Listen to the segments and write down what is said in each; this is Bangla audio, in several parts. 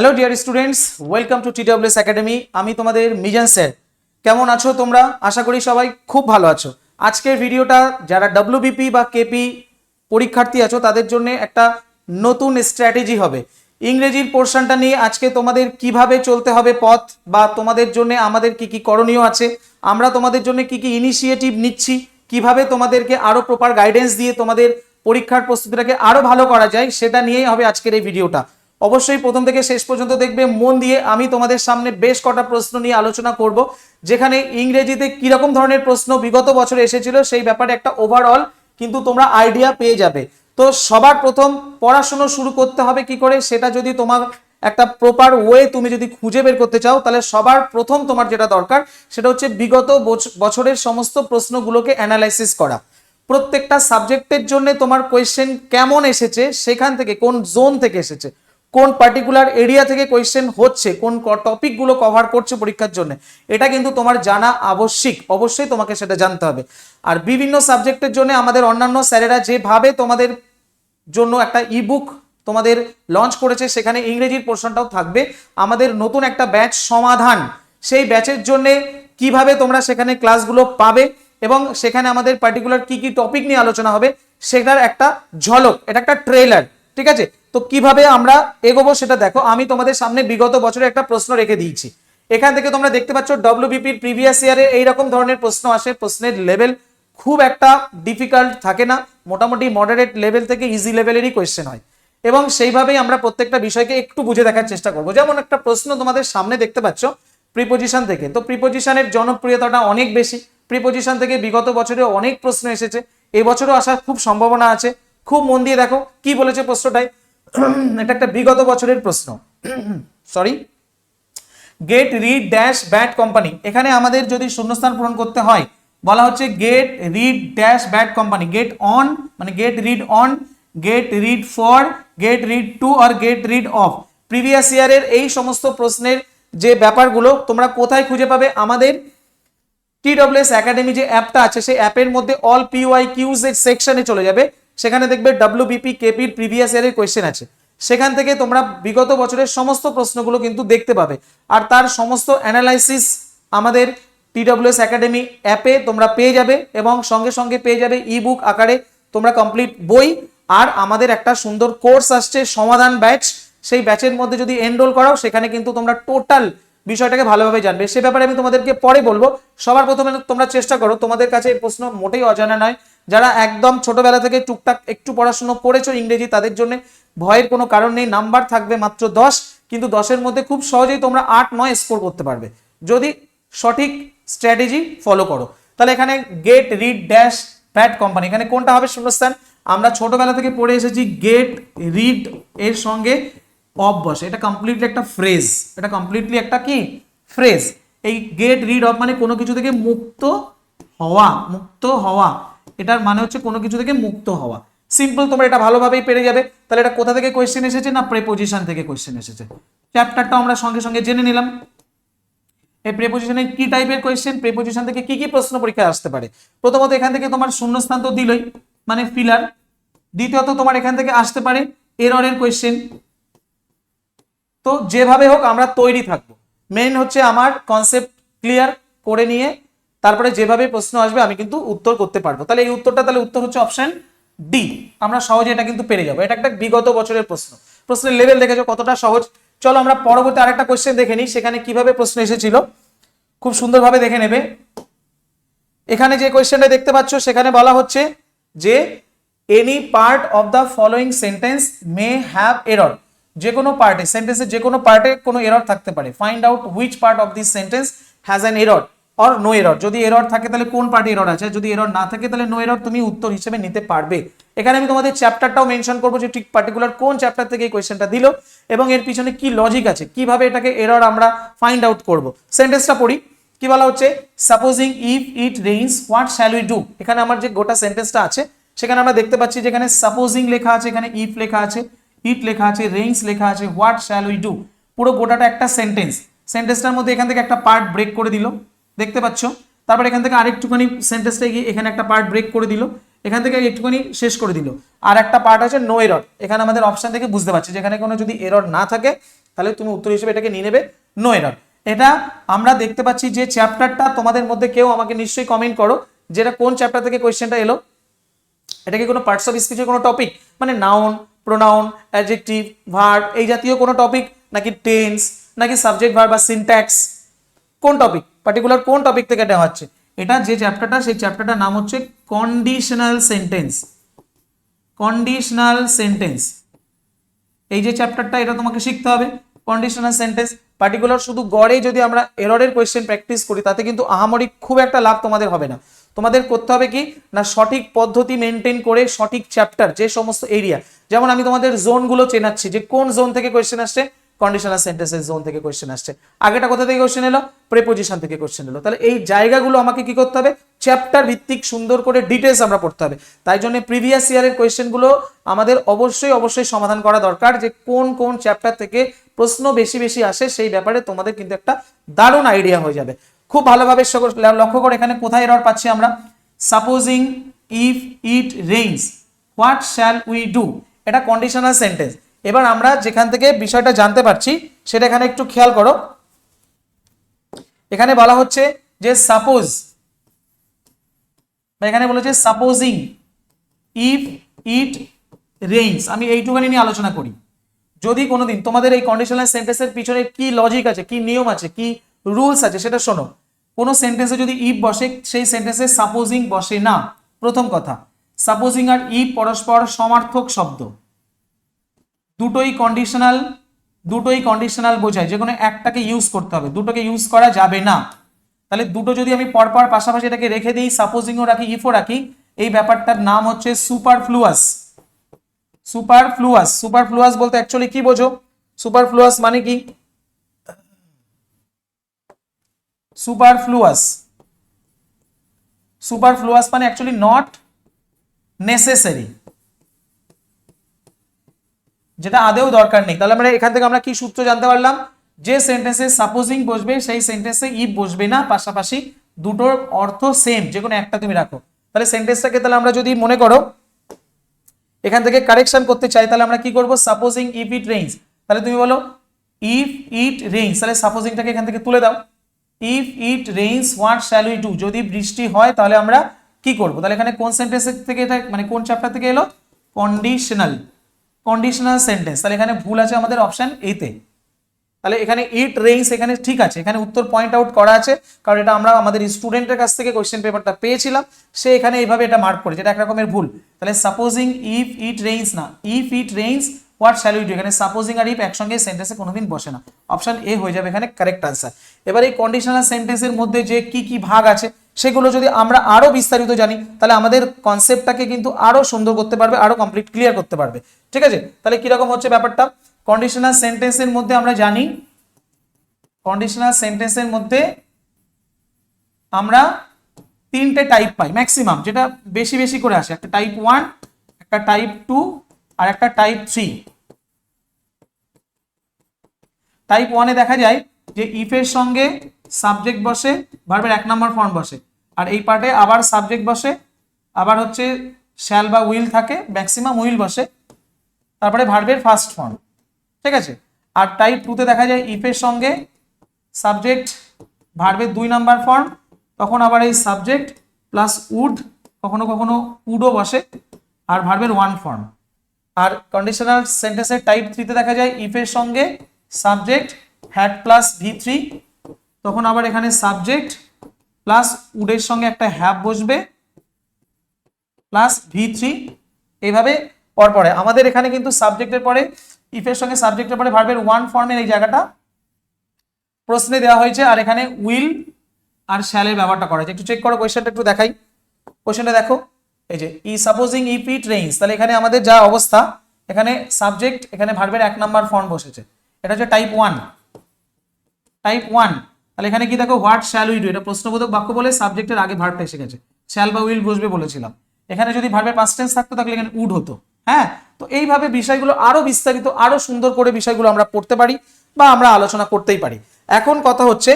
Hello dear students welcome to TWS academy আমি তোমাদের মিজান স্যার। কেমন আছো তোমরা? আশা করি সবাই খুব ভালো আছো। আজকের ভিডিওটা যারা ডব্লিউবিপি বা কেপি পরীক্ষার্থী আছো, তাদের জন্য একটা নতুন স্ট্র্যাটেজি হবে। ইংরেজির পোর্শনটা নিয়ে আজকে তোমাদের কীভাবে চলতে হবে পথ বা তোমাদের জন্য আমাদের কি কি করণীয় আছে, আমরা তোমাদের জন্য কি কি ইনিশিয়েটিভ নিচ্ছি, কীভাবে তোমাদেরকে আরও প্রপার গাইডেন্স দিয়ে তোমাদের পরীক্ষার প্রস্তুতিটাকে আরও ভালো করা যায়, সেটা নিয়েই হবে আজকের এই ভিডিওটা। অবশ্যই প্রথম থেকে শেষ পর্যন্ত দেখবে, মন দিয়ে আমি তোমাদের সামনে বেশ কটা প্রশ্ন নিয়ে আলোচনা করব, যেখানে ইংরেজিতে কীরকম ধরনের প্রশ্ন বিগত বছরে এসেছিল সেই ব্যাপারে একটা ওভারঅল কিন্তু তোমরা আইডিয়া পেয়ে যাবে। তো সবার প্রথম পড়াশুনো শুরু করতে হবে কি করে, সেটা যদি তোমার একটা প্রপার ওয়ে তুমি যদি খুঁজে বের করতে চাও, তাহলে সবার প্রথম তোমার যেটা দরকার, সেটা হচ্ছে বিগত বছ- বছরের সমস্ত প্রশ্নগুলোকে অ্যানালাইসিস করা। প্রত্যেকটা সাবজেক্টের জন্য তোমার কোয়েশ্চেন কেমন এসেছে, সেখান থেকে, কোন জোন থেকে এসেছে কোন পার্টিকুলার এরিয়া থেকে কোয়েশ্চেন হচ্ছে, কোন টপিকগুলো কভার করছে পরীক্ষার জন্য, এটা কিন্তু তোমার জানা আবশ্যিক। অবশ্যই তোমাকে সেটা জানতে হবে। আর বিভিন্ন সাবজেক্টের জন্য আমাদের অন্যান্য স্যারেরা যেভাবে তোমাদের জন্য একটা ইবুক তোমাদের লঞ্চ করেছে, সেখানে ইংরেজির পোর্শনটাও থাকবে। আমাদের নতুন একটা ব্যাচ সমাধান, সেই ব্যাচের জন্য কীভাবে তোমরা সেখানে ক্লাসগুলো পাবে এবং সেখানে আমাদের পার্টিকুলার কি কি টপিক নিয়ে আলোচনা হবে, সেটার একটা ঝলক, এটা একটা ট্রেলার ঠিক আছে? তো কীভাবে আমরা এগোবো সেটা দেখো। আমি তোমাদের সামনে বিগত বছরে একটা প্রশ্ন রেখে দিয়েছি। এখান থেকে তোমরা দেখতে পাচ্ছ ডব্লিউবিপির প্রিভিয়াস ইয়ারে এইরকম ধরনের প্রশ্ন আসে। প্রশ্নের লেভেল খুব একটা ডিফিকাল্ট থাকে না। মোটামুটি মডারেট লেভেল থেকে ইজি লেভেলেরই কোয়েশ্চেন হয়। এবং সেইভাবেই আমরা প্রত্যেকটা বিষয়কে একটু বুঝে দেখার চেষ্টা করব। যেমন একটা প্রশ্ন তোমাদের সামনে দেখতে পাচ্ছ প্রিপোজিশন থেকে। তো প্রিপোজিশনের জনপ্রিয়তাটা অনেক বেশি। প্রিপোজিশন থেকে বিগত বছরে অনেক প্রশ্ন এসেছে। এবছরও আসার খুব সম্ভাবনা আছে। খুব মন দিয়ে দেখো, কি বলেছে প্রশ্নটায়? এটা একটা বিগত বছরের প্রশ্ন। Sorry get rid dash bad company এখানে আমাদের যদি শূন্যস্থান পূরণ করতে হয়, বলা হচ্ছে get rid dash bad company get on মানে get rid on get rid for get rid to R get rid of previous ইয়ারের এই সমস্ত প্রশ্নের যে ব্যাপারগুলো তোমরা কোথায় খুঁজে পাবে? আমাদের টি টিডব্লিউএস একাডেমি যে অ্যাপটা আছে, সেই অ্যাপের মধ্যে অল পিওয়াই কিউজ এর সেকশনে চলে যাবে। সেখানে দেখবে ডব্লিউবিপি কেপির প্রিভিয়াস ইয়ারের কোয়েশ্চেন আছে। সেখান থেকে তোমরা বিগত বছরের সমস্ত প্রশ্নগুলো কিন্তু দেখতে পাবে। আর তার সমস্ত অ্যানালাইসিস আমাদের টিডব্লিউএস একাডেমি অ্যাপে তোমরা পেয়ে যাবে এবং সঙ্গে সঙ্গে পেয়ে যাবে ই বুক আকারে তোমরা কমপ্লিট বই। আর আমাদের একটা সুন্দর কোর্স আসছে, সমাধান ব্যাচ সেই ব্যাচের মধ্যে যদি এনরোল করাও, সেখানে কিন্তু তোমরা টোটাল বিষয়টাকে ভালোভাবে জানবে। সে ব্যাপারে আমি তোমাদেরকে পরে বলব। সবার প্রথমে তোমরা চেষ্টা করো। তোমাদের কাছে এই প্রশ্ন মোটেই অজানা নয়। যারা একদম ছোটবেলা থেকে টুকটাক একটু পড়াশুনো করেছ ইংরেজি, তাদের জন্য ভয়ের কোনো কারণ নেই। নাম্বার থাকবে মাত্র দশ, কিন্তু দশের মধ্যে খুব সহজেই তোমরা আট, নয় স্কোর করতে পারবে। যদি সঠিক স্ট্র্যাটেজি ফলো করো। তাহলে এখানে get rid dash bad company এখানে কোনটা হবে শূন্যস্থান আমরা ছোটবেলা থেকে পড়ে এসেছি গেট রিড এর সঙ্গে অফ বসে। এটা কমপ্লিটলি একটা ফ্রেজ এটা কমপ্লিটলি একটা কি? ফ্রেজ এই গেট রিড অফ মানে কোনো কিছু থেকে মুক্ত হওয়া মুক্ত হওয়া। এটার মানে হচ্ছে কোনো কিছু থেকে মুক্ত হওয়া। সিম্পল তোমরা এটা ভালোভাবেই পেরে যাবে। তাহলে এটা কোথা থেকে কোয়েশ্চেন এসেছে না প্রেপোজিশন থেকে কোয়েশ্চেন এসেছে? চ্যাপ্টারটা আমরা সঙ্গে সঙ্গে জেনে নিলাম। এই প্রেপোজিশনে কি টাইপের কোয়েশ্চেন প্রেপোজিশন থেকে কি কি প্রশ্ন পরীক্ষায় আসতে পারে? প্রথমত এখান থেকে তোমার শূন্যস্থান তো দিলই মানে ফিলার দ্বিতীয়ত তোমার এখান থেকে আসতে পারে এররের কোয়েশ্চেন তো যেভাবে হোক আমরা তৈরি থাকব। মেন হচ্ছে আমার কনসেপ্ট ক্লিয়ার করে নিয়ে তারপরে যেভাবে প্রশ্ন আসবে, আমি কিন্তু উত্তর করতে পারব। তাহলে এই উত্তরটা তাহলে উত্তর হচ্ছে অপশন ডি আমরা সহজে এটা কিন্তু পেরে যাব। এটা একটা বিগত বছরের প্রশ্ন। প্রশ্নের লেভেল দেখেছ কতটা সহজ? চলো আমরা পরবর্তী আরেকটা কোয়েশ্চেন দেখে নিই। সেখানে কীভাবে প্রশ্ন এসেছিল? খুব সুন্দরভাবে দেখে নেবে। এখানে যে কোয়েশ্চেনটা দেখতে পাচ্ছ, সেখানে বলা হচ্ছে যে any part of the following sentence may have error যে কোনো পার্টে সেন্টেন্সের যে কোনো পার্টে কোনো এরর থাকতে পারে। Find out which part of this sentence has an error or no error যদি এরর থাকে তাহলে কোন পার্টে এরর আছে? যদি এরর না থাকে তাহলে নো এরর তুমি উত্তর হিসেবে নিতে পারবে। এখানে আমি তোমাদের চ্যাপ্টারটাও মেনশন করব যে ঠিক পার্টিকুলার কোন চ্যাপ্টার থেকে এই কোয়েশ্চেনটা দিল এবং এর পিছনে কি লজিক আছে? কীভাবে এটাকে এরর আমরা ফাইন্ড আউট করব? সেন্টেন্সটা পড়ি। কি বলা হচ্ছে? Supposing if it rains what shall we do এখানে আমার যে গোটা সেন্টেন্সটা আছে, সেখানে আমরা দেখতে পাচ্ছি যেখানে সাপোজিং লেখা আছে, এখানে ইফ লেখা আছে ইট লেখা আছে রেইনস লেখা আছে হোয়াট শ্যাল উই ডু পুরো গোটাটা একটা সেন্টেন্স সেন্টেন্সটার মধ্যে এখান থেকে একটা পার্ট ব্রেক করে দিল। দেখতে পাচ্ছ? তারপর এখান থেকে আরেকটুখানি সেন্টেন্সটা গিয়ে এখানে একটা পার্ট ব্রেক করে দিল। এখান থেকে একটুখানি শেষ করে দিল। আর একটা পার্ট আছে নো এরর এখানে আমাদের অপশান থেকে বুঝতে পারছি। যেখানে কোনো যদি এরর না থাকে, তাহলে তুমি উত্তর হিসেবে এটাকে নিয়ে নেবে নো এরর এটা আমরা দেখতে পাচ্ছি যে চ্যাপ্টারটা তোমাদের মধ্যে কেউ আমাকে নিশ্চয়ই কমেন্ট করো যেটা কোন চ্যাপ্টার থেকে কোয়েশ্চেনটা এলো। এটা কি কোনো পার্টস অফ স্পিচের কোনো টপিক মানে নাউন প্রোনাউন অ্যাডজেক্টিভ ভার্ব এই জাতীয় কোনো টপিক নাকি টেন্স নাকি সাবজেক্ট ভার্ব বা সিনট্যাক্স কোন টপিক পার্টিকুলার কোন টপিক থেকে নেওয়া হচ্ছে? এটা যে চ্যাপ্টারটা সেই চ্যাপ্টারটার নাম হচ্ছে কন্ডিশনাল সেন্টেন্স কন্ডিশনাল সেন্টেন্স এই যে চ্যাপ্টারটা এটা তোমাকে শিখতে হবে। কন্ডিশনাল সেন্টেন্স পার্টিকুলার শুধু গড়ে যদি আমরা এররের কোয়েশ্চেন প্র্যাকটিস করি, তাতে কিন্তু আহামরি খুব একটা লাভ তোমাদের হবে না। তোমাদের করতে হবে কি? না, সঠিক পদ্ধতি মেনটেন করে সঠিক চ্যাপ্টার যে সমস্ত এরিয়া যেমন আমি তোমাদের জোনগুলো চেনাচ্ছি, যে কোন জোন থেকে কোয়েশ্চেন আসছে? কন্ডিশনাল সেন্টেন্সের জোন থেকে কোয়েশ্চেন আসছে। আগেটা কোথা থেকে কোয়েশ্চেন এলো? প্রেপোজিশন থেকে কোয়েশ্চেন এলো। তাহলে এই জায়গাগুলো আমাকে কি করতে হবে? চ্যাপ্টার ভিত্তিক সুন্দর করে ডিটেলস আমরা পড়তে হবে। তাই জন্য প্রিভিয়াস ইয়ারের কোয়েশ্চেনগুলো আমাদের অবশ্যই অবশ্যই সমাধান করা দরকার যে কোন কোন চ্যাপ্টার থেকে প্রশ্ন বেশি বেশি আসে, সেই ব্যাপারে তোমাদের কিন্তু একটা দারুণ আইডিয়া হয়ে যাবে। খুব ভালোভাবে লক্ষ্য করে এখানে কোথায় এরর পাচ্ছি আমরা? Supposing if it rains what shall we do এটা কন্ডিশনাল সেন্টেন্স এবার আমরা যেখান থেকে বিষয়টা জানতে পারছি, সেটা এখানে একটু খেয়াল করো। এখানে বলা হচ্ছে যে সাপোজ বা এখানে বলেছে সাপোজিং ইফ ইট রেইনস আমি এইটুখানি নিয়ে আলোচনা করি। যদি কোনোদিন তোমাদের এই কন্ডিশনাল সেন্টেন্সের পিছনে কি লজিক আছে, কি নিয়ম আছে, কি রুলস আছে, সেটা শোনো। কোনো সেন্টেন্সে যদি ইফ বসে, সেই সেন্টেন্সে সাপোজিং বসে না। প্রথম কথা সাপোজিং আর ইফ পরস্পর সমার্থক শব্দ। দুটোই কন্ডিশনাল দুটোই কন্ডিশনাল বোঝায়। যে কোনো একটাকে ইউজ করতে হবে। দুটোকে ইউজ করা যাবে না। তাহলে দুটো যদি আমি পরপর পাশাপাশি এটাকে রেখে দিই সাপোজিংও রাখি ইফও রাখি, এই ব্যাপারটার নাম হচ্ছে সুপারফ্লুয়াস সুপারফ্লুয়াস সুপারফ্লুয়াস বলতে অ্যাকচুয়ালি কি বোঝো? সুপারফ্লুয়াস মানে কি? সুপারফ্লুয়াস সুপারফ্লুয়াস মানে অ্যাকচুয়ালি নট নেসেসারি যেটা আদেও দরকার নেই। তাহলে আমরা এখান থেকে আমরা কি সূত্র জানতে পারলাম? যে সেন্টেন্সে সাপোজিং বসবে, সেই সেন্টেন্সে ইফ বসবে না, পাশাপাশি দুটোর অর্থ সেম যে কোনো একটা তুমি রাখো। তাহলে সেন্টেন্সটাকে তাহলে আমরা যদি মনে করো, এখান থেকে কারেকশন করতে চাই, তাহলে আমরা কি করব? সাপোজিং ইফ ইট রেইনস তাহলে তুমি বলো ইফ ইট রেইনস তাহলে সাপোজিংটাকে এখান থেকে তুলে দাও। If it rains what shall we do যদি বৃষ্টি হয়, তাহলে আমরা কি করব? তাহলে এখানে কোন সেন্টেন্স থেকে এটা মানে কোন চ্যাপ্টার থেকে এলো? কন্ডিশনাল কন্ডিশনাল সেন্টেন্স তাহলে এখানে ভুল আছে আমাদের অপশন এতে তাহলে এখানে ইট রেইনস এখানে ঠিক আছে। এখানে উত্তর পয়েন্ট আউট করা আছে। কারণ এটা আমরা আমাদের স্টুডেন্টের কাছ থেকে কোয়েশ্চেন পেপারটা পেয়েছিলাম। সে এখানে এইভাবে এটা মার্ক করেছে। এটা এক রকমের ভুল। তাহলে সাপোজিং ইফ ইট রেইনস না। If it rains what shall we do এখানে সাপোজিং আর ইফ একসঙ্গে সেন্টেন্সে কোনোদিন বসে না। অপশন এ হয়ে যাবে এখানে কারেক্ট আনসার এবার এই কন্ডিশনাল সেন্টেন্সের মধ্যে যে কি কি ভাগ আছে সেগুলো যদি আমরা আরও বিস্তারিত জানি, তাহলে আমাদের কনসেপ্টটাকে কিন্তু আরও সুন্দর করতে পারবে, আরও কমপ্লিট ক্লিয়ার করতে পারবে। ঠিক আছে? তাহলে কীরকম হচ্ছে ব্যাপারটা? কন্ডিশনাল সেন্টেন্সের মধ্যে আমরা জানি কন্ডিশনাল সেন্টেন্সের মধ্যে আমরা তিনটে টাইপ পাই ম্যাক্সিমাম যেটা বেশি বেশি করে আসে। একটা টাইপ ওয়ান একটা টাইপ টু আর একটা টাইপ থ্রি টাইপ ওয়ানে দেখা যায় যে ইফের সঙ্গে সাবজেক্ট বসে ভার্বের এক নম্বর ফর্ম বসে। আর এই পার্টে আবার সাবজেক্ট বসে, আবার হচ্ছে শ্যাল বা উইল থাকে ম্যাক্সিমাম উইল বসে, তারপরে ভার্বের ফার্স্ট ফর্ম ঠিক আছে? আর টাইপ টুতে দেখা যায় ইফের সঙ্গে সাবজেক্ট ভার্বের দুই নাম্বার ফর্ম তখন আবার এই সাবজেক্ট প্লাস উড কখনো কখনো উডও বসে, আর ভার্বের ওয়ান ফর্ম আর কন্ডিশনাল সেন্টেন্সের টাইপ থ্রিতে দেখা যায় ইফের সঙ্গে subject had plus V three তখন আবার এখানে সাবজেক্ট প্লাস উডের সঙ্গে একটা হ্যাভ বসবে। প্লাস ভি থ্রি এইভাবে পরপরে আমাদের এখানে কিন্তু সাবজেক্টের পরে ইফের সঙ্গে সাবজেক্টের পরে ভার্বের ওয়ান ফর্মের এই জায়গাটা প্রশ্নে দেওয়া হয়েছে। আর এখানে উইল আর শ্যালের ব্যবহারটা করা হয়েছে। একটু চেক করো কোয়েশ্চেনটা একটু দেখাই। কোয়েশ্চেনটা দেখো। এই যে ই সাপোজিং ইফ ইট রেইনস তাহলে এখানে আমাদের যা অবস্থা, এখানে সাবজেক্ট এখানে ভার্বের এক নাম্বার ফর্ম বসেছে। এটা হচ্ছে টাইপ ওয়ান টাইপ ওয়ান তাহলে এখানে কি দেখো হোয়াট শ্যাল উই ডু এটা প্রশ্নবোধক বাক্য বলে সাবজেক্টের আগে ভার্বটা এসে গেছে। শ্যাল বা উইল বসবে বলেছিলাম। এখানে যদি ভার্বের পাস্ট টেন্স থাকতো, তাহলে এখানে উড হতো। হ্যাঁ? তো এইভাবে বিষয়গুলো আরও বিস্তারিত, আরও সুন্দর করে বিষয়গুলো আমরা পড়তে পারি বা আমরা আলোচনা করতেই পারি। এখন কথা হচ্ছে,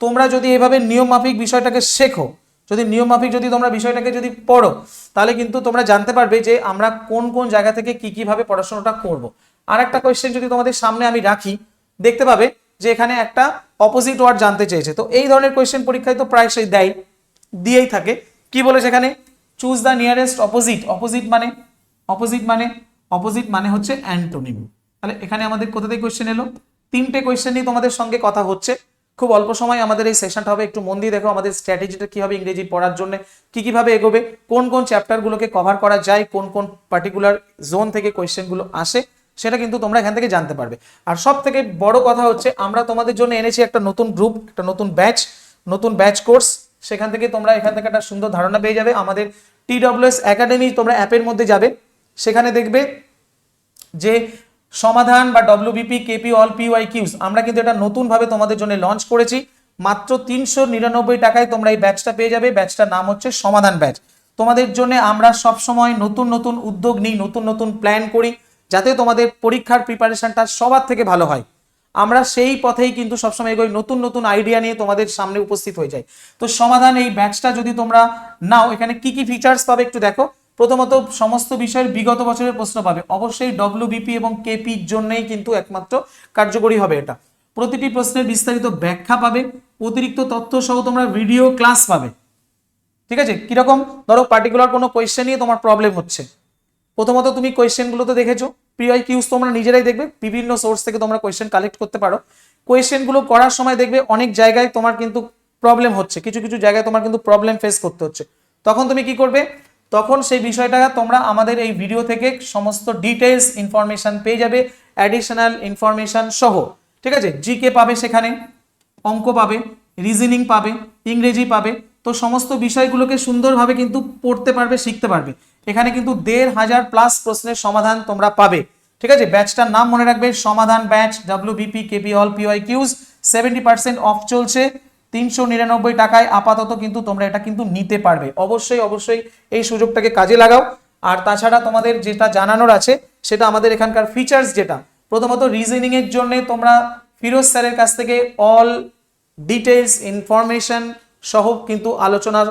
তোমরা যদি এভাবে নিয়ম মাফিক বিষয়টাকে শেখো, যদি নিয়ম মাফিক যদি তোমরা বিষয়টাকে যদি পড়ো, তাহলে কিন্তু তোমরা জানতে পারবে যে আমরা কোন কোন জায়গা থেকে কি কীভাবে পড়াশোনাটা করব। আর একটা কোয়েশ্চেন যদি তোমাদের সামনে আমি রাখি, দেখতে পাবে যে এখানে একটা অপোজিট ওয়ার্ড জানতে চেয়েছে। তো এই ধরনের কোয়েশ্চেন পরীক্ষায় তো প্রায়শই দেয়, দিয়েই থাকে। কি বলেছে এখানে? Choose the nearest opposite opposite মানে অপোজিট মানে অপোজিট মানে হচ্ছে অ্যান্টোনিম তাহলে এখানে আমাদের কোথা থেকে কোয়েশ্চেন এলো? তিনটে কোয়েশ্চেন নিয়ে তোমাদের সঙ্গে কথা হচ্ছে। খুব অল্প সময় আমাদের এই সেশনটা হবে। একটু মন দিয়ে দেখো আমাদের স্ট্র্যাটেজিটা কি হবে ইংরেজি পড়ার জন্য, কী কীভাবে এগোবে, কোন কোন চ্যাপ্টারগুলোকে কভার করা যায়, কোন কোন পার্টিকুলার জোন থেকে কোয়েশ্চেনগুলো আসে। সেটা কিন্তু তোমরা এখান থেকে জানতে পারবে। আর সব থেকে বড় কথা হচ্ছে, আমরা তোমাদের জন্য এনেছি একটা নতুন গ্রুপ একটা নতুন ব্যাচ নতুন ব্যাচ কোর্স সেখান থেকে তোমরা এখান থেকে একটা সুন্দর ধারণা পেয়ে যাবে। আমাদের টি ডব্লিউএস একাডেমি তোমরা অ্যাপের মধ্যে যাবে। সেখানে দেখবে যে সমাধান বা WBP KP all PY Qs আমরা কিন্তু এটা নতুনভাবে তোমাদের জন্য লঞ্চ করেছি। মাত্র তিনশো নিরানব্বই টাকায় তোমরা এই ব্যাচটা পেয়ে যাবে। ব্যাচটার নাম হচ্ছে সমাধান ব্যাচ তোমাদের জন্য আমরা সব সময় নতুন নতুন উদ্যোগ নিই, নতুন নতুন প্ল্যান করি। যাতে তোমাদের পরীক্ষার প্রিপারেশনটা সবার থেকে ভালো হয়। আমরা সেই পথেই কিন্তু সবসময় এগোই, নতুন নতুন আইডিয়া নিয়ে তোমাদের সামনে উপস্থিত হয়ে যায় তো সমাধান এই ব্যাচটা যদি তোমরা নাও, এখানে কি কি ফিচার্স পাবে একটু দেখো। প্রথমত, সমস্ত বিষয়ের বিগত বছরের প্রশ্ন পাবে। অবশ্যই ডব্লিউবিপি এবং কেপির জন্যই কিন্তু একমাত্র কার্যকরী হবে এটা। প্রতিটি প্রশ্নের বিস্তারিত ব্যাখ্যা পাবে। অতিরিক্ত তথ্য সহ তোমরা ভিডিও ক্লাস পাবে। ঠিক আছে? কীরকম? ধরো পার্টিকুলার কোনো কোয়েশ্চেন নিয়ে তোমার প্রবলেম হচ্ছে। প্রথমত তুমি কোয়েশ্চেনগুলো তো দেখেছ। প্রিয়াই কিউজ তোমরা নিজেরাই দেখবে, বিভিন্ন সোর্স থেকে তোমরা কোয়েশ্চেন কালেক্ট করতে পারো। কোয়েশ্চেনগুলো করার সময় দেখবে অনেক জায়গায় তোমার কিন্তু প্রবলেম হচ্ছে, কিছু কিছু জায়গায় তোমার কিন্তু প্রবলেম ফেস করতে হচ্ছে। তখন তুমি কি করবে? তখন সেই বিষয়টা তোমরা আমাদের এই ভিডিও থেকে সমস্ত ডিটেলস ইনফরমেশন পেয়ে যাবে অ্যাডিশনাল ইনফরমেশন সহ। ঠিক আছে? জিকে পাবে সেখানে, অঙ্ক পাবে রিজনিং পাবে, ইংরেজি পাবে তো সমস্ত বিষয়গুলোকে সুন্দরভাবে কিন্তু পড়তে পারবে, শিখতে পারবে। এখানে কিন্তু দেড় হাজার প্লাস প্রশ্নের সমাধান তোমরা পাবে। ঠিক আছে? ব্যাচটার নাম মনে রাখবে, সমাধান batch W BP KP all PY Qs seventy percent off চলছে। তিনশো নিরানব্বই টাকায় আপাতত কিন্তু তোমরা এটা কিন্তু নিতে পারবে। অবশ্যই অবশ্যই এই সুযোগটাকে কাজে লাগাও। আর তাছাড়া তোমাদের যেটা জানানোর আছে, সেটা আমাদের এখানকার ফিচার্স যেটা। প্রথমত রিজনিং এর জন্য তোমরা ফিরোজ স্যারের কাছ থেকে অল ডিটেলস ইনফরমেশন সহ কিন্তু আলোচনার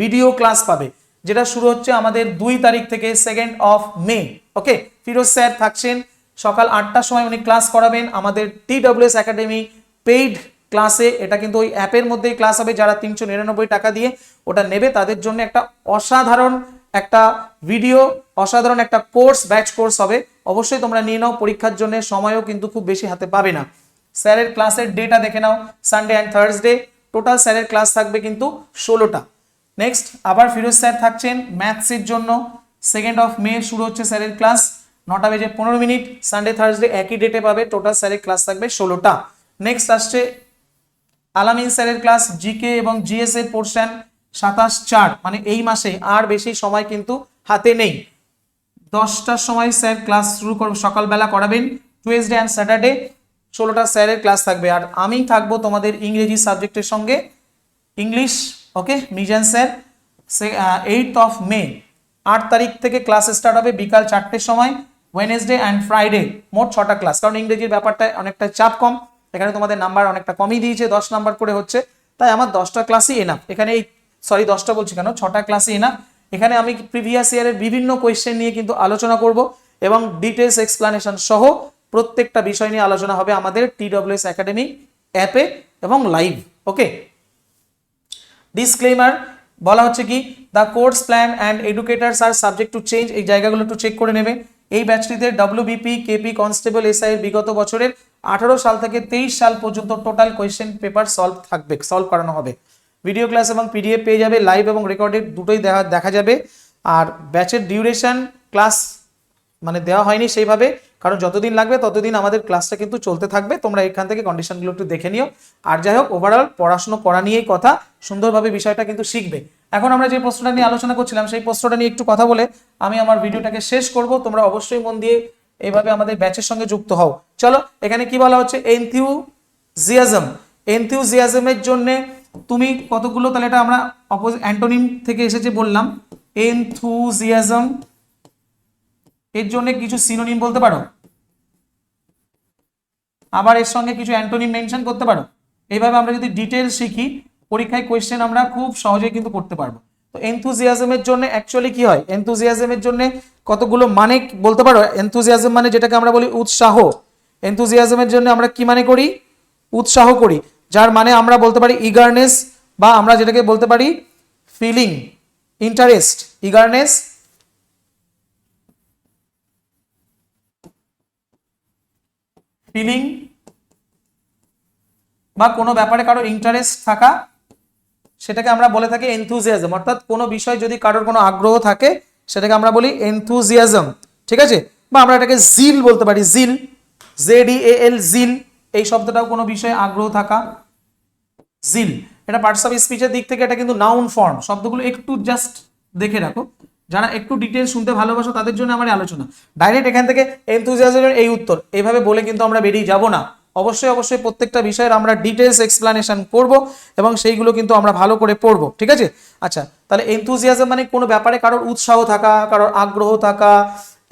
ভিডিও ক্লাস পাবে, যেটা শুরু হচ্ছে আমাদের দুই তারিখ থেকে second of May okay Firoz sir থাকছেন, সকাল আটটার সময় উনি ক্লাস করাবেন আমাদের টি ডাব্লিউএস একাডেমি পেইড ক্লাসে এটা কিন্তু ওই অ্যাপের মধ্যেই ক্লাস হবে, যারা তিনশো নিরানব্বই টাকা দিয়ে ওটা নেবে, তাদের জন্য একটা অসাধারণ একটা ভিডিও অসাধারণ একটা কোর্স ব্যাচ কোর্স হবে। অবশ্যই তোমরা নিয়ে নাও, পরীক্ষার জন্য সময়ও কিন্তু খুব বেশি হাতে পাবে না। স্যারের ক্লাসের ডেটা দেখে নাও সানডে অ্যান্ড থার্সডে টোটাল স্যারের ক্লাস থাকবে কিন্তু ষোলোটা। নেক্সট আবার ফিরোজ স্যার থাকছেন ম্যাথসের জন্য। সেকেন্ড অফ মে শুরু হচ্ছে স্যারের ক্লাস নটা বেজে পনেরো মিনিট। সানডে থার্সডে একই ডেটে পাবে। টোটাল স্যারের ক্লাস থাকবে ষোলোটা। নেক্সট আসছে আলামিন স্যারের ক্লাস জিকে এবং জিএস এর পোর্শন সাতাশ চার। মানে এই মাসে আর বেশি সময় কিন্তু হাতে নেই। দশটার সময় স্যার ক্লাস শুরু সকালবেলা করাবেন। টুয়েসডে অ্যান্ড স্যাটারডে ষোলোটা স্যারের ক্লাস থাকবে। আর আমি থাকব তোমাদের ইংরেজি সাবজেক্টের সঙ্গে। English okay Mizan sir eight of May আট তারিখ থেকে ক্লাস স্টার্ট হবে বিকাল চারটের সময় ওয়েনেসডে অ্যান্ড ফ্রাইডে মোট ছটা ক্লাস। কারণ ইংরেজির ব্যাপারটা অনেকটা চাপ কম, এখানে তোমাদের নাম্বার অনেকটা কমই দিয়েছে, দশ নাম্বার করে হচ্ছে। তাই আমার দশটা ক্লাসই এনাফ এখানে এই সরি দশটা বলছি কেন? ছটা ক্লাসই এনাফ এখানে আমি প্রিভিয়াস ইয়ারের বিভিন্ন কোয়েশ্চেন নিয়ে কিন্তু আলোচনা করব এবং ডিটেলস এক্সপ্লানেশন সহ প্রত্যেকটা বিষয় নিয়ে আলোচনা হবে আমাদের টি ডব্লিউএস একাডেমি অ্যাপে এবং লাইভ ওকে ডিসক্লেমার বলা হচ্ছে কি the course plan and educators R subject to change এই জায়গাগুলো একটু চেক করে নেবে। এই ব্যাচটিতে ডব্লিউবিপি কেপি কনস্টেবল এসআই এর বিগত বছরের আঠারো সাল থেকে তেইশ সাল পর্যন্ত টোটাল কোয়েশ্চেন পেপার সলভ থাকবে সলভ করানো হবে। ভিডিও ক্লাস এবং পিডিএফ পেয়ে যাবে লাইভ এবং রেকর্ডেড দুটোই দেখা দেখা যাবে। আর ব্যাচের ডিউরেশন ক্লাস মানে দেওয়া হয়নি সেইভাবে। কারণ যতদিন লাগবে ততদিন আমাদের ক্লাসটা কিন্তু চলতে থাকবে। তোমরা এখান থেকে কন্ডিশনগুলো একটু দেখে নিও। আর যাই হোক ওভারঅল পড়াশুনো করা নিয়েই কথা, সুন্দরভাবে বিষয়টা কিন্তু শিখবে। এখন আমরা যে প্রশ্নটা নিয়ে আলোচনা করছিলাম, সেই প্রশ্নটা নিয়ে একটু কথা বলে আমি আমার ভিডিওটাকে শেষ করব। তোমরা অবশ্যই মন দিয়ে এইভাবে আমাদের ব্যাচের সঙ্গে যুক্ত হও। চলো, এখানে কি বলা হচ্ছে? এনথিউজিয়াজম এনথিউজিয়াজমের জন্য তুমি কতগুলো, তাহলে এটা আমরা অপোজ অ্যান্টোনিম থেকে এসেছে বললাম। এনথুজিয়াজম এর জন্য কিছু সিনোনিম বলতে পারো? আবার এর সঙ্গে কিছু অ্যান্টোনিম মেনশন করতে পারো? এইভাবে আমরা যদি ডিটেলস শিখি, পরীক্ষায় কোয়েশ্চেন আমরা খুব সহজেই কিন্তু করতে পারব। তো এনথুজিয়াজমের জন্য অ্যাকচুয়ালি কি হয়? এনথুজিয়াজমের জন্য কতগুলো মানে বলতে পারো? এনথুজিয়াজম মানে যেটাকে আমরা বলি উৎসাহ। এনথুজিয়াজমের জন্য আমরা কি মানে করি? উৎসাহ করি। যার মানে আমরা বলতে পারি ইগারনেস বা আমরা যেটাকে বলতে পারি ফিলিং ইন্টারেস্ট ইগারনেস ফিলিং বা কোনো ব্যাপারে কারও ইন্টারেস্ট থাকা, সেটাকে আমরা বলে থাকি এনথুজিয়াজম অর্থাৎ কোনো বিষয় যদি কারোর কোনো আগ্রহ থাকে, সেটাকে আমরা বলি এনথুজিয়াজম ঠিক আছে? বা আমরা এটাকে জিল বলতে পারি। জিল জেড ই এল জিল এই শব্দটাও কোনো বিষয়ে আগ্রহ থাকা। জিল এটা পার্টস অফ স্পিচের দিক থেকে এটা কিন্তু নাউন ফর্ম শব্দগুলো একটু জাস্ট দেখে রাখো। যারা একটু ডিটেলস শুনতে ভালোবাসো, তাদের জন্য আমার আলোচনা। ডাইরেক্ট এখান থেকে এনথুজিয়াজমের এই উত্তর। এইভাবে বলে কিন্তু আমরা বেরিয়ে যাব না। অবশ্যই অবশ্যই প্রত্যেকটা বিষয়ের আমরা ডিটেলস এক্সপ্লানেশন করব এবং সেইগুলো কিন্তু আমরা ভালো করে পড়ব, ঠিক আছে? আচ্ছা তাহলে এনথুজিয়াজম মানে কোনো ব্যাপারে কারোর উৎসাহ থাকা, কারোর আগ্রহ থাকা,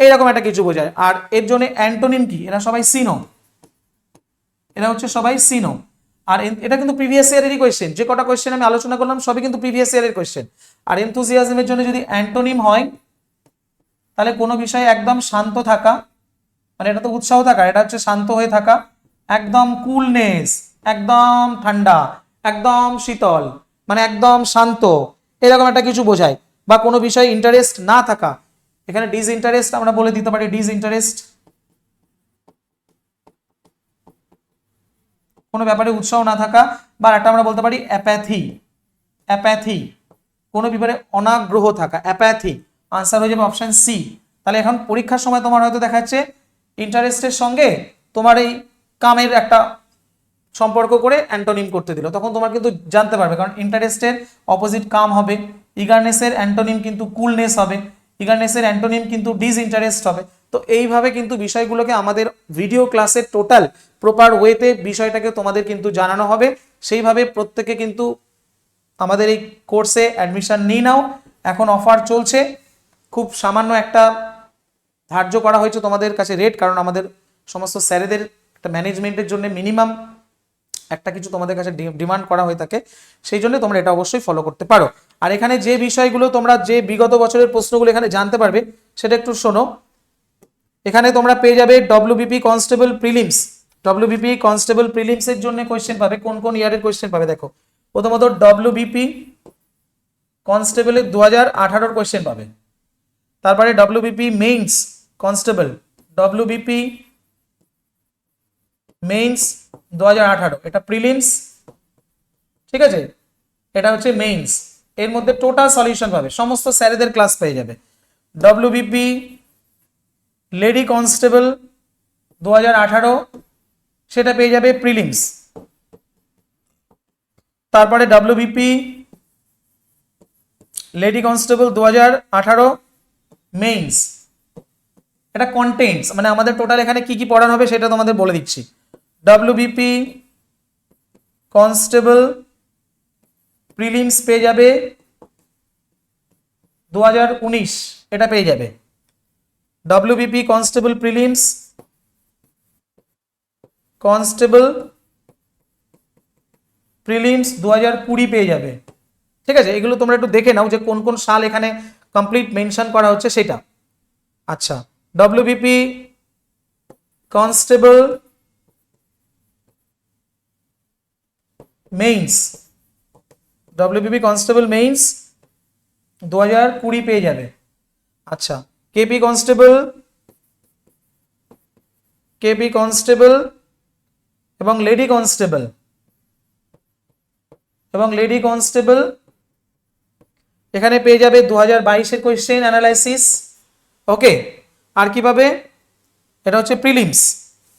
এইরকম একটা কিছু বোঝায়। আর এর জন্য অ্যান্টোনিম কি? এরা সবাই সিনো এরা হচ্ছে সবাই সিনো আর এটা কিন্তু প্রিভিয়াস ইয়ারেরই কোয়েশ্চেন যে কটা কোয়েশ্চেন আমি আলোচনা করলাম, সবই কিন্তু প্রিভিয়াস ইয়ারের কোয়েশ্চেন আর এনথুজিয়াজমের জন্য যদি অ্যান্টোনিম হয়, তাহলে কোনো বিষয়ে একদম শান্ত থাকা মানে এটা তো উৎসাহ থাকা, এটা হচ্ছে শান্ত হয়ে থাকা, একদম কুলনেস একদম ঠান্ডা, একদম শীতল মানে একদম শান্ত, এরকম একটা কিছু বোঝায়। বা কোনো বিষয়ে ইন্টারেস্ট না থাকা, এখানে ডিস ইন্টারেস্ট আমরা বলে দিতে পারি ডিস ইন্টারেস্ট কোনো ব্যাপারে উৎসাহ না থাকা, বা একটা আমরা বলতে পারি অ্যাপ্যাথি অ্যাপ্যাথি কোনো ব্যাপারে অনাগ্রহ থাকা অ্যাপ্যাথি আনসার হয়ে যাবে অপশান সি তাহলে এখন পরীক্ষার সময় তোমার হয়তো দেখা যাচ্ছে ইন্টারেস্টের সঙ্গে তোমার এই কামের একটা সম্পর্ক করে অ্যান্টোনিম করতে দিল। তখন তোমার কিন্তু জানতে পারবে, কারণ ইন্টারেস্টের অপোজিট কাম হবে ইগারনেসের অ্যান্টোনিম কিন্তু কুলনেস হবে ইগারনেসের অ্যান্টোনিম কিন্তু ডিস ইন্টারেস্ট হবে। তো এইভাবে কিন্তু বিষয়গুলোকে আমাদের ভিডিও ক্লাসের টোটাল প্রপার ওয়েতে বিষয়টাকে তোমাদের কিন্তু জানানো হবে। সেইভাবে প্রত্যেকে কিন্তু আমাদের এই কোর্সে অ্যাডমিশন নিয়ে নাও। এখন অফার চলছে। খুব সামান্য একটা ধার্য করা হয়েছে তোমাদের কাছে রেট কারণ আমাদের সমস্ত স্যারেদের একটা ম্যানেজমেন্টের জন্য মিনিমাম একটা কিছু তোমাদের কাছে ডিমান্ড করা হয়ে থাকে। সেই জন্য তোমরা এটা অবশ্যই ফলো করতে পারো। আর এখানে যে বিষয়গুলো তোমরা যে বিগত বছরের প্রশ্নগুলো এখানে জানতে পারবে, সেটা একটু শোনো। এখানে তোমরা পেয়ে যাবে WBP constable prelims WBP constable prelims এর জন্য কোয়েশ্চেন পাবে। কোন কোন ইয়ারের কোয়েশ্চেন পাবে, দেখো। প্রথমত ডব্লিউবিপি কনস্টেবলের দু হাজার আঠারোর কোয়েশ্চেন পাবে। তারপরে WBP mains constable WBP mains দু হাজার আঠারো, এটা প্রিলিমস ঠিক আছে? এটা হচ্ছে মেইনস এর মধ্যে টোটাল সলিউশন পাবে, সমস্ত স্যারেদের ক্লাস পেয়ে যাবে। ডব্লিউবিপি লেডি কনস্টেবল দু হাজার আঠারো, সেটা পেয়ে যাবে প্রিলিমস তারপরে ডব্লিউবিপি লেডি কনস্টেবল দু হাজার আঠারো মেইনস এটা কন্টেন্টস মানে আমাদের টোটাল এখানে কি কি পড়ানো হবে সেটা তোমাদের বলে দিচ্ছি। ডব্লিউবিপি কনস্টেবল প্রিলিমস পেয়ে যাবে দু উনিশ, এটা পেয়ে যাবে। WBP constable prelims constable prelims দু হাজার কুড়ি পেয়ে যাবে। ঠিক আছে? এগুলো তোমরা একটু দেখে নাও যে কোন কোন সাল এখানে কমপ্লিট মেনশন করা হচ্ছে সেটা। আচ্ছা WBP constable mains WBP constable mains দু হাজার কুড়ি পেয়ে যাবে। আচ্ছা কেপি কনস্টেবল কেপি কনস্টেবল এবং লেডি কনস্টেবল এবং লেডি কনস্টেবল, এখানে পেয়ে যাবে দু হাজার বাইশের কোয়েশ্চেন অ্যানালাইসিস ওকে আর কি পাবে? এটা হচ্ছে প্রিলিমস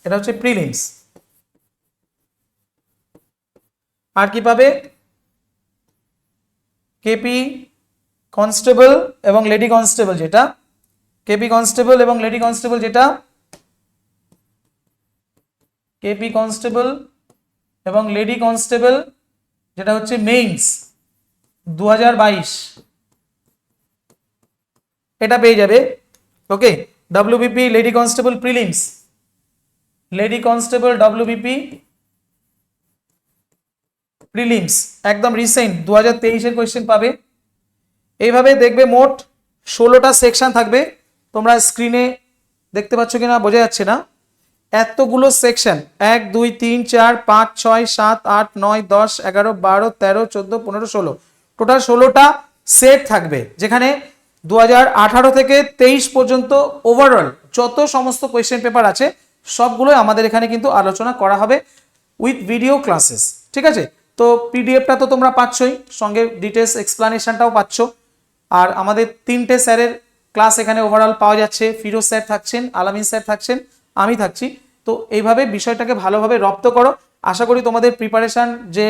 এটা হচ্ছে প্রিলিমস আর কি পাবে? কেপি কনস্টেবল এবং লেডি কনস্টেবল যেটা। কেপি কনস্টেবল এবং লেডি কনস্টেবল যেটা। কেপি কনস্টেবল এবং লেডি কনস্টেবল যেটা হচ্ছে মেইনস দু হাজার বাইশ। এটা পেয়ে যাবে। Okay WBP lady constable prelims lady constable WBP prelims একদম রিসেন্ট দু হাজার তেইশের কোয়েশ্চেন পাবে। এইভাবে দেখবে মোট ষোলোটা সেকশন থাকবে। তোমরা স্ক্রিনে দেখতে পাচ্ছ কিনা, বোঝা যাচ্ছে না। এতগুলো সেকশন এক, দুই, তিন, চার, পাঁচ, ছয়, সাত, আট, নয়, দশ, এগারো, বারো, তেরো, চোদ্দ, পনেরো, ষোলো। টোটাল ষোলোটা সেট থাকবে, যেখানে দু থেকে তেইশ পর্যন্ত ওভারঅল যত সমস্ত কোয়েশ্চেন পেপার আছে, সবগুলোই আমাদের এখানে কিন্তু আলোচনা করা হবে উইথ ভিডিও ক্লাসেস ঠিক আছে? তো পিডিএফটা তো তোমরা পাচ্ছই, সঙ্গে ডিটেলস এক্সপ্লানেশনটাও পাচ্ছ। আর আমাদের তিনটে স্যারের ক্লাস এখানে ওভারঅল পাওয়া যাচ্ছে ফিরোজ স্যার থাকছেন আলামিন স্যার থাকছেন আমি থাকছি। তো এইভাবে বিষয়টাকে ভালোভাবে রপ্ত করো। আশা করি তোমাদের প্রিপারেশন যে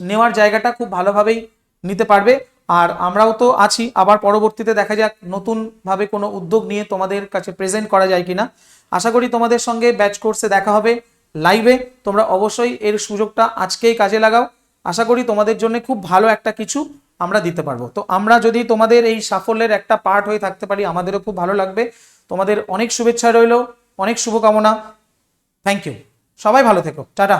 নেওয়ার জায়গাটা খুব ভালোভাবেই নিতে পারবে। আর আমরাও তো আছি। আবার পরবর্তীতে দেখা যাক নতুনভাবে কোনো উদ্যোগ নিয়ে তোমাদের কাছে প্রেজেন্ট করা যায় কিনা। আশা করি তোমাদের সঙ্গে ব্যাচ কোর্সে দেখা হবে লাইভে তোমরা অবশ্যই এর সুযোগটা আজকেই কাজে লাগাও। আশা করি তোমাদের জন্য খুব ভালো একটা কিছু আমরা দিতে পারব। তো আমরা যদি তোমাদের এই সাফল্যের একটা পার্ট হয়ে থাকতে পারি, আমাদেরও খুব ভালো লাগবে। তোমাদের অনেক শুভেচ্ছা রইল অনেক শুভকামনা। থ্যাংক ইউ সবাই ভালো থেকো। টাটা।